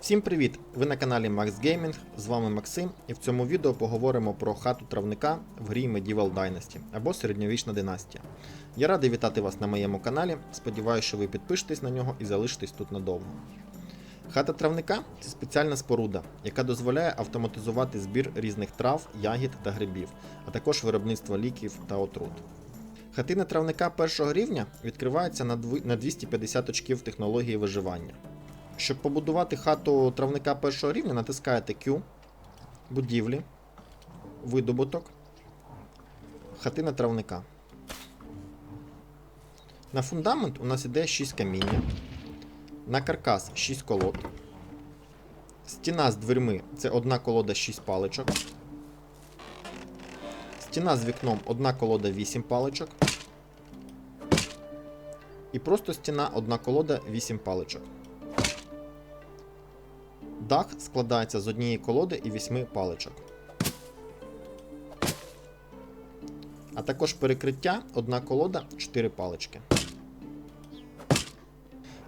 Всім привіт! Ви на каналі Max Gaming, з вами Максим, і в цьому відео поговоримо про хату травника в грі Medieval Dynasty або Середньовічна династія. Я радий вітати вас на моєму каналі. Сподіваюся, що ви підпишетесь на нього і залишитесь тут надовго. Хата травника це спеціальна споруда, яка дозволяє автоматизувати збір різних трав, ягід та грибів, а також виробництво ліків та отрут. Хатина травника першого рівня відкривається на на 250 очків технології виживання. Щоб побудувати хату травника першого рівня, натискаєте Q, будівлі, видобуток, хатина травника. На фундамент у нас іде 6 каміння. На каркас 6 колод. Стіна з дверми це одна колода 6 паличок. Стіна з вікном одна колода 8 паличок. І просто стіна одна колода 8 паличок. Дах складається з однієї колоди і вісьми паличок. А також перекриття одна колода 4 палички.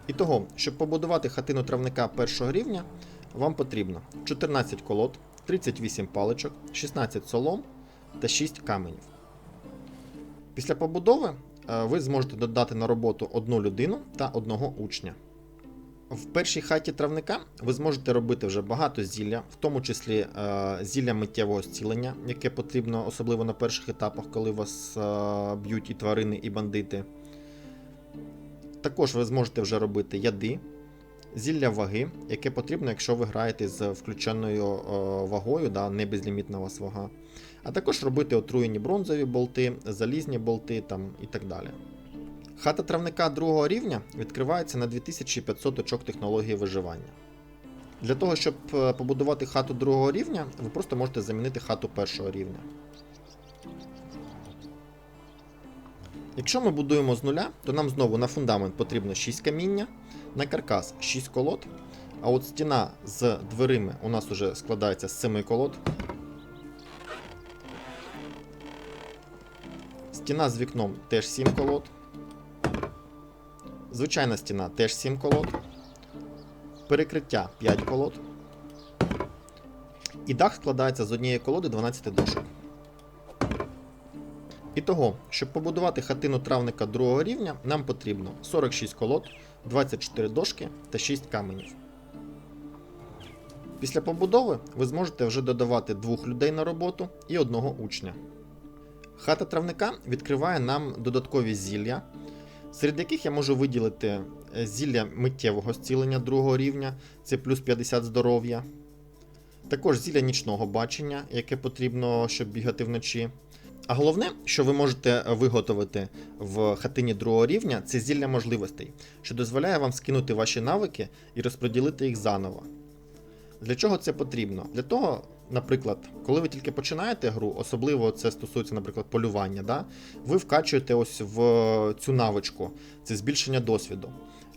І того, щоб побудувати хатину травника першого рівня, вам потрібно 14 колод, 38 паличок, 16 солом та 6 каменів. Після побудови е, ви зможете додати на роботу одну людину та одного учня. В першій хаті травника ви зможете робити вже багато зілля, в тому числі е, зілля миттєвого зцілення, яке потрібно особливо на перших етапах, коли вас е, б'ють і тварини, і бандити. Також ви зможете вже робити яди, зілля ваги, яке потрібно, якщо ви граєте з включеною е, вагою, да, не безлімітна у вас вага. А також робити отруєні бронзові болти, залізні болти там, і так далі. Хата травника другого рівня відкривається на 2500 очок технології виживання. Для того, щоб е, побудувати хату другого рівня, ви просто можете замінити хату першого рівня. Якщо ми будуємо з нуля, то нам знову на фундамент потрібно 6 каміння, на каркас 6 колод, а от стіна з дверима у нас вже складається з 7 колод. Стіна з вікном теж 7 колод. Звичайна стіна теж 7 колод. Перекриття 5 колод. І дах складається з однієї колоди 12 дошок. І того, щоб побудувати хатину травника другого рівня, нам потрібно 46 колод, 24 дошки та 6 каменів. Після побудови ви зможете вже додавати двох людей на роботу і одного учня. Хата травника відкриває нам додаткові зілля, серед яких я можу виділити е, зілля миттєвого зцілення другого рівня, це плюс 50 здоров'я. Також зілля нічного бачення, яке потрібно, щоб бігати вночі. А головне, що ви можете виготовити в хатині другого рівня, це зілля можливостей, що дозволяє вам скинути ваші навики і розподілити їх заново. Для чого це потрібно? Для того, наприклад, коли ви тільки починаєте гру, особливо це стосується, наприклад, полювання, да? ви вкачуєте ось в цю навичку, це збільшення досвіду.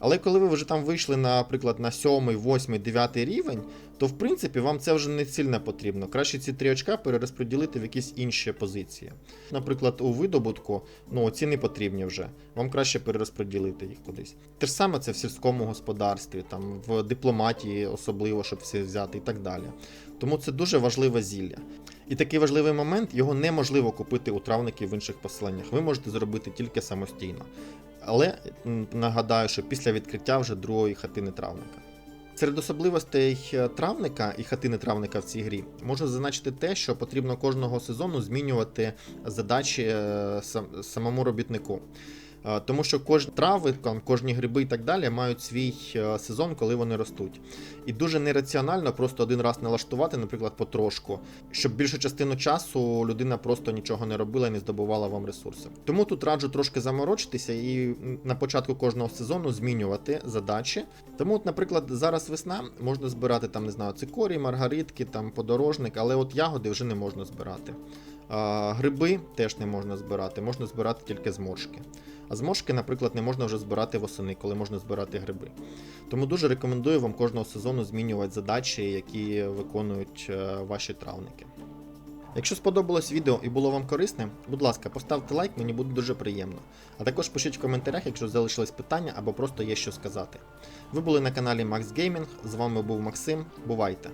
Але коли ви вже там вийшли, наприклад, на 7, 8, 9 рівень, то в принципі вам це вже не сильно потрібно. Краще ці 3 очка перерозподілити в якісь інші позиції. Наприклад, у видобутку ну, ці не потрібні вже. Вам краще перерозподілити їх кудись. Те ж саме це в сільському господарстві, там, в дипломатії, особливо, щоб все взяти і так далі. Тому це дуже важливе зілля. І такий важливий момент його неможливо купити у травників в інших поселеннях. Ви можете зробити тільки самостійно. Але нагадаю, що після відкриття вже другої хатини травника. Серед особливостей е, травника і хатини травника в цій грі можу зазначити те, що потрібно кожного сезону змінювати задачі е, самому робітнику. Е, Тому що кожні трави, кожні гриби і так далі мають свій е, сезон, коли вони ростуть. І дуже нераціонально просто один раз налаштувати, наприклад, потрошку, щоб більшу частину часу людина просто нічого не робила і не здобувала вам ресурси. Тому тут раджу трошки заморочитися і на початку кожного сезону змінювати задачі. Тому, от, наприклад, зараз весна можна збирати там, не знаю, цикорій, маргаритки, там подорожник, але от ягоди вже не можна збирати. А, гриби теж не можна збирати, можна збирати тільки зморшки. А зморшки, наприклад, не можна вже збирати восени, коли можна збирати гриби. Тому дуже рекомендую вам кожного сезону змінювати задачі, які виконують е, ваші травники. Якщо сподобалось відео і було вам корисне, будь ласка, поставте лайк, мені буде дуже приємно. А також пишіть в коментарях, якщо залишились питання або просто є що сказати. Ви були на каналі Max Gaming, з вами був Максим. Бувайте!